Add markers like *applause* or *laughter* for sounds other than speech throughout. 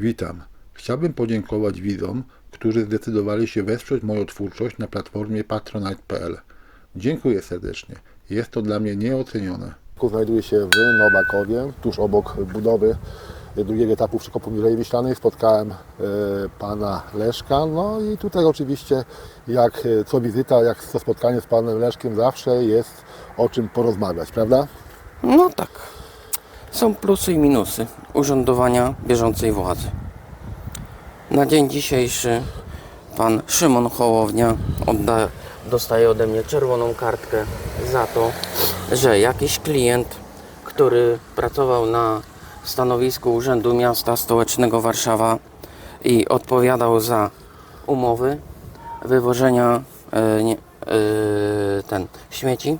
Witam. Chciałbym podziękować widzom, którzy zdecydowali się wesprzeć moją twórczość na platformie patronite.pl. Dziękuję serdecznie. Jest to dla mnie nieocenione. Znajduje się w Nowakowie, tuż obok budowy drugiego etapu przekopu Milei Wiślanej. Spotkałem e, pana Leszka. No i tutaj oczywiście jak e, co wizyta, jak co spotkanie z panem Leszkiem zawsze jest o czym porozmawiać, prawda? No tak. Są plusy i minusy urzędowania bieżącej władzy. Na dzień dzisiejszy pan Szymon Hołownia odda, dostaje ode mnie czerwoną kartkę za to, że jakiś klient, który pracował na stanowisku Urzędu Miasta Stołecznego Warszawa i odpowiadał za umowy wywożenia e, e, ten, śmieci,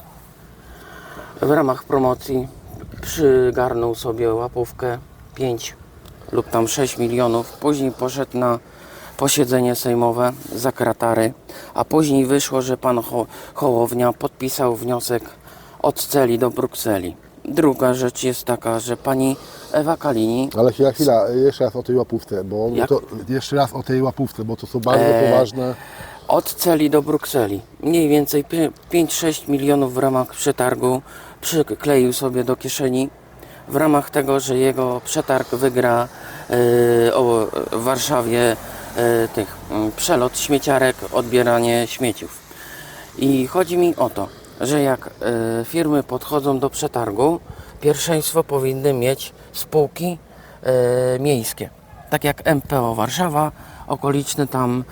w ramach promocji przygarnął sobie łapówkę 5 lub tam 6 milionów. Później poszedł na posiedzenie sejmowe za kratary, a później wyszło, że pan Ho- Hołownia podpisał wniosek od celi do Brukseli. Druga rzecz jest taka, że pani Ewa Kalini Ale chwila, chwila, jeszcze raz o tej łapówce, bo Jak? to, jeszcze raz o tej łapówce, bo to są bardzo Eee, poważne. od celi do Brukseli. Mniej więcej pie- 5-6 milionów w ramach przetargu przykleił sobie do kieszeni w ramach tego, że jego przetarg wygra o, w Warszawie e, tych mm, przelot śmieciarek, odbieranie śmieciów. I chodzi mi o to, że jak e, firmy podchodzą do przetargu, pierwszeństwo powinny mieć spółki miejskie. Tak jak MPO Warszawa, okoliczne tam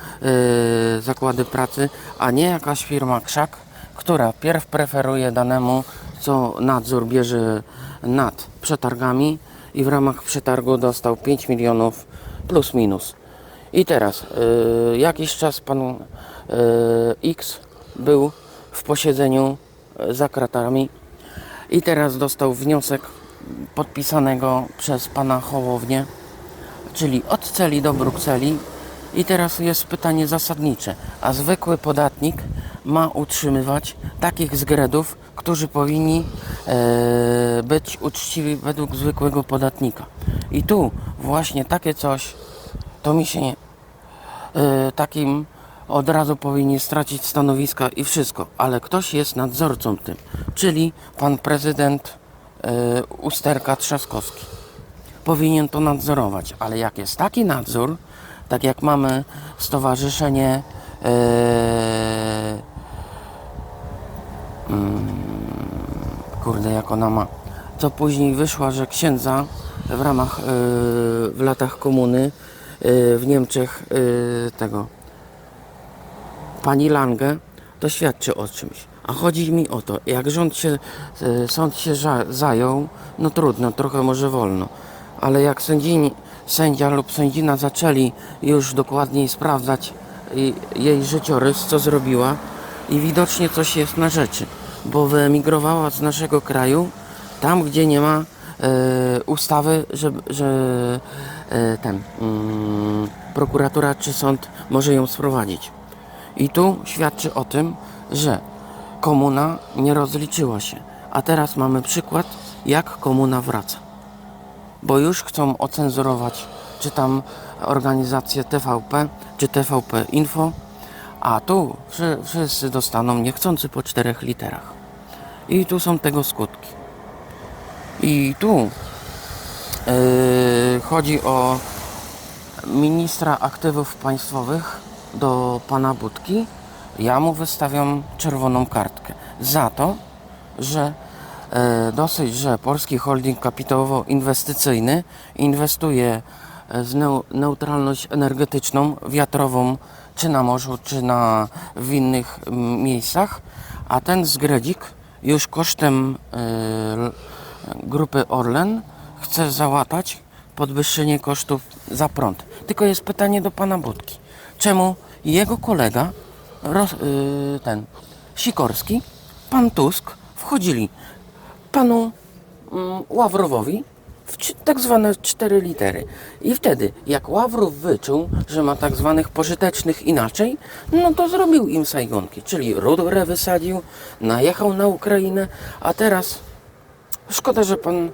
zakłady pracy, a nie jakaś firma krzak, która pierw preferuje danemu, co nadzór bierze nad przetargami i w ramach przetargu dostał 5 milionów plus minus. I teraz, y, jakiś czas pan y, X był w posiedzeniu y, za kratami i teraz dostał wniosek podpisanego przez pana Hołownię, czyli od celi do Brukseli. I teraz jest pytanie zasadnicze, a zwykły podatnik ma utrzymywać takich zgredów, którzy powinni e, być uczciwi według zwykłego podatnika. I tu właśnie takie coś, to mi się nie, e, takim od razu powinni stracić stanowiska i wszystko, ale ktoś jest nadzorcą tym, czyli pan prezydent e, Usterka Trzaskowski. Powinien to nadzorować, ale jak jest taki nadzór, tak jak mamy stowarzyszenie mm, kurde jak ona ma, co później wyszła, że księdza w ramach e, w latach komuny e, w Niemczech e, tego pani Lange, to świadczy o czymś. A chodzi mi o to, jak rząd się, sąd się zajął, no trudno, trochę może wolno, ale jak sędzini, sędzia lub sędzina zaczęli już dokładniej sprawdzać i- jej życiorys, co zrobiła i widocznie coś jest na rzeczy, bo wyemigrowała z naszego kraju tam, gdzie nie ma e, ustawy, że, że e, ten mm, prokuratura czy sąd może ją sprowadzić. I tu świadczy o tym, że komuna nie rozliczyła się. A teraz mamy przykład, jak komuna wraca. Bo już chcą ocenzurować, czy tam organizację TVP, czy TVP Info, a tu wszy- wszyscy dostaną niechcący po czterech literach. I tu są tego skutki. I tu yy, chodzi o ministra aktywów państwowych do pana Budki, ja mu wystawiam czerwoną kartkę za to, że dosyć, że polski holding kapitałowo-inwestycyjny inwestuje e, w neu- neutralność energetyczną, wiatrową, czy na morzu, czy na, w innych miejscach, a ten zgredzik już kosztem e, grupy Orlen chce załatać podwyższenie kosztów za prąd. Tylko jest pytanie do pana Budki. Czemu jego kolega, yy, ten Sikorski, pan Tusk, wchodzili panu mm, Ławrowowi w tak zwane cztery litery. I wtedy, jak Ławrow wyczuł, że ma tak zwanych pożytecznych inaczej, no to zrobił im sajgonki, czyli rurę wysadził, najechał na Ukrainę, a teraz szkoda, że pan,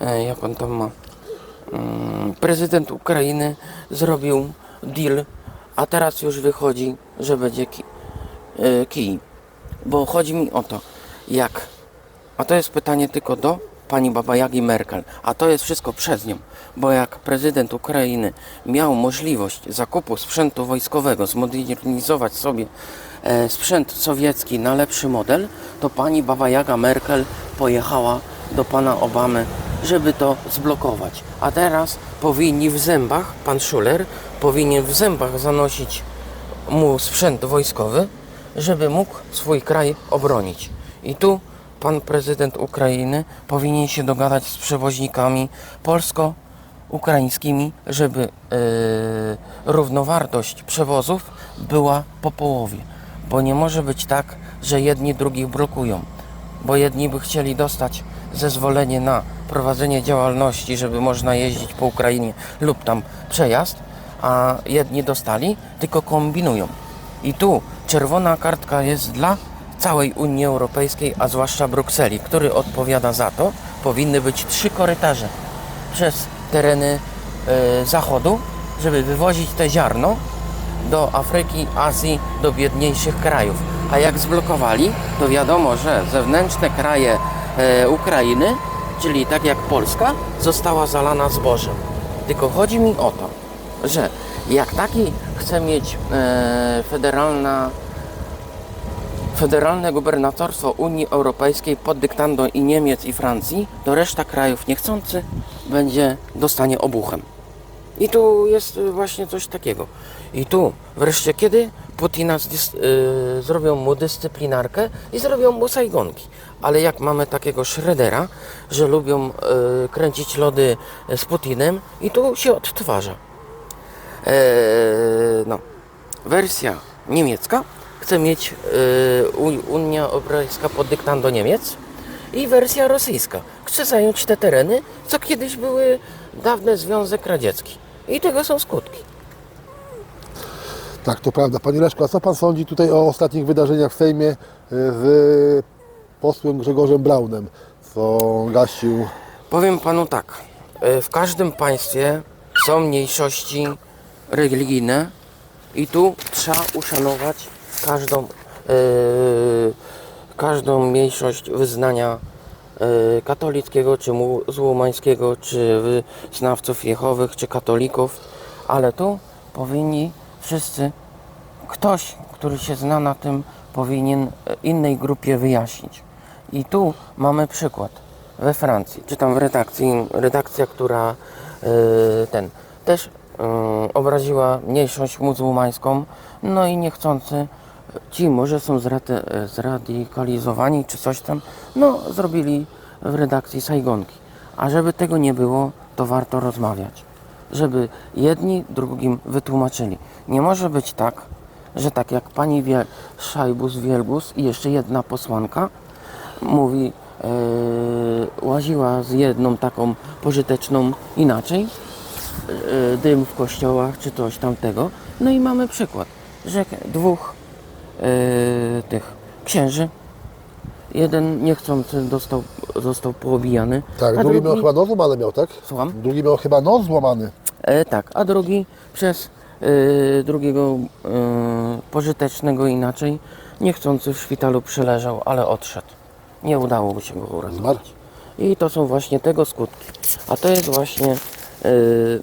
e, jak on tam ma, mm, prezydent Ukrainy zrobił deal, a teraz już wychodzi, że będzie e, kij. Bo chodzi mi o to, jak, a to jest pytanie tylko do pani Baba Jagi Merkel, a to jest wszystko przez nią, bo jak prezydent Ukrainy miał możliwość zakupu sprzętu wojskowego, zmodernizować sobie e, sprzęt sowiecki na lepszy model, to pani Baba Jaga Merkel pojechała do pana Obamy, żeby to zblokować. A teraz powinni w zębach, pan Schuler powinien w zębach zanosić mu sprzęt wojskowy, żeby mógł swój kraj obronić. I tu pan prezydent Ukrainy powinien się dogadać z przewoźnikami polsko-ukraińskimi, żeby e, równowartość przewozów była po połowie. Bo nie może być tak, że jedni drugich blokują. Bo jedni by chcieli dostać zezwolenie na prowadzenie działalności, żeby można jeździć po Ukrainie lub tam przejazd, a jedni dostali, tylko kombinują. I tu czerwona kartka jest dla całej Unii Europejskiej, a zwłaszcza Brukseli, który odpowiada za to. Powinny być trzy korytarze przez tereny e, zachodu, żeby wywozić te ziarno do Afryki, Azji, do biedniejszych krajów. A jak zblokowali, to wiadomo, że zewnętrzne kraje e, Ukrainy, czyli tak jak Polska, została zalana zbożem. Tylko chodzi mi o to, że jak taki chce mieć e, federalna federalne gubernatorstwo Unii Europejskiej pod dyktando i Niemiec i Francji, to reszta krajów niechcący będzie dostanie obuchem. I tu jest y, właśnie coś takiego. I tu wreszcie kiedy Putina y, zrobią mu dyscyplinarkę i zrobią mu sajgonki. Ale jak mamy takiego Schroedera, że lubią y, kręcić lody z Putinem i tu się odtwarza. Eee, no, wersja niemiecka chce mieć U- Unia Europejska pod dyktando Niemiec i wersja rosyjska chce zająć te tereny, co kiedyś były dawny Związek Radziecki. I tego są skutki. Tak, to prawda. Panie Leszko, a co Pan sądzi tutaj o ostatnich wydarzeniach w Sejmie y, z posłem Grzegorzem Braunem, co gasił Powiem panu tak. e, W każdym państwie są mniejszości religijne i tu trzeba uszanować każdą, e, każdą mniejszość wyznania e, katolickiego, czy muzułmańskiego, czy wyznawców Jehowych, czy katolików, ale tu powinni wszyscy, ktoś, który się zna na tym, powinien innej grupie wyjaśnić. I tu mamy przykład we Francji, czy tam w redakcji, redakcja, która e, ten też e, obraziła mniejszość muzułmańską, no i niechcący ci może są zradykalizowani czy coś tam, no zrobili w redakcji sajgonki. A żeby tego nie było, to warto rozmawiać. Żeby jedni drugim wytłumaczyli. Nie może być tak, że tak jak pani Wie- Szajbus Wielgus i jeszcze jedna posłanka mówi, e, łaziła z jedną taką pożyteczną inaczej, e, dym w kościołach czy coś tamtego. No i mamy przykład, że dwóch e, tych księży, jeden niechcący dostał, został poobijany, Tak, a drugi miał chyba nos złamany miał, tak? Słucham? Drugi miał chyba nos złamany. E, tak, a drugi przez e, drugiego e, pożytecznego inaczej niechcący w szpitalu przeleżał, ale odszedł. Nie udało mu się go Zmarł. uratować. I to są właśnie tego skutki. A to jest właśnie,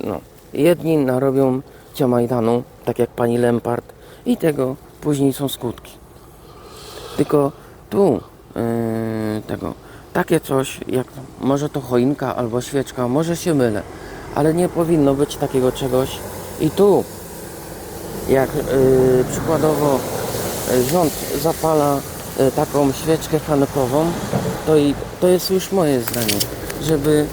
no, jedni narobią ciamajdanu, tak jak pani Lempart, i tego później są skutki. Tylko tu e, tego, takie coś, jak może to choinka albo świeczka, może się mylę, ale nie powinno być takiego czegoś. I tu, jak e, przykładowo e, rząd zapala e, taką świeczkę hankową, to, i, to jest już moje zdanie, żeby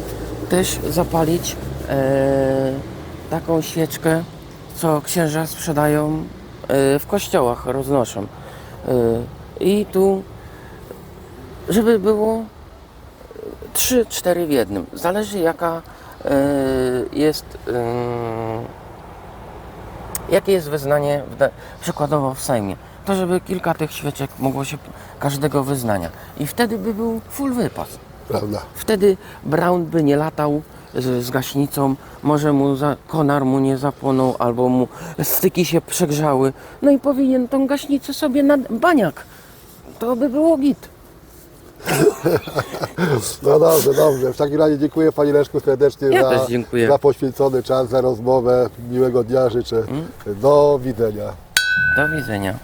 też zapalić e, taką świeczkę, co księża sprzedają w kościołach, roznoszą. E, I tu, żeby było 3-4 w jednym. Zależy jaka e, jest jakie jest wyznanie przykładowo w Sejmie. To żeby kilka tych świeczek mogło się każdego wyznania. I wtedy by był full wypas. Prawda. Wtedy Brown by nie latał z, z gaśnicą, może mu za, konar mu nie zapłonął, albo mu styki się przegrzały. No i powinien tą gaśnicę sobie na baniak. To by było git. *laughs* No dobrze, dobrze. W takim razie dziękuję Panie Leszku serdecznie Ja za, też dziękuję. za poświęcony czas, za rozmowę. Miłego dnia życzę. Do widzenia. Do widzenia.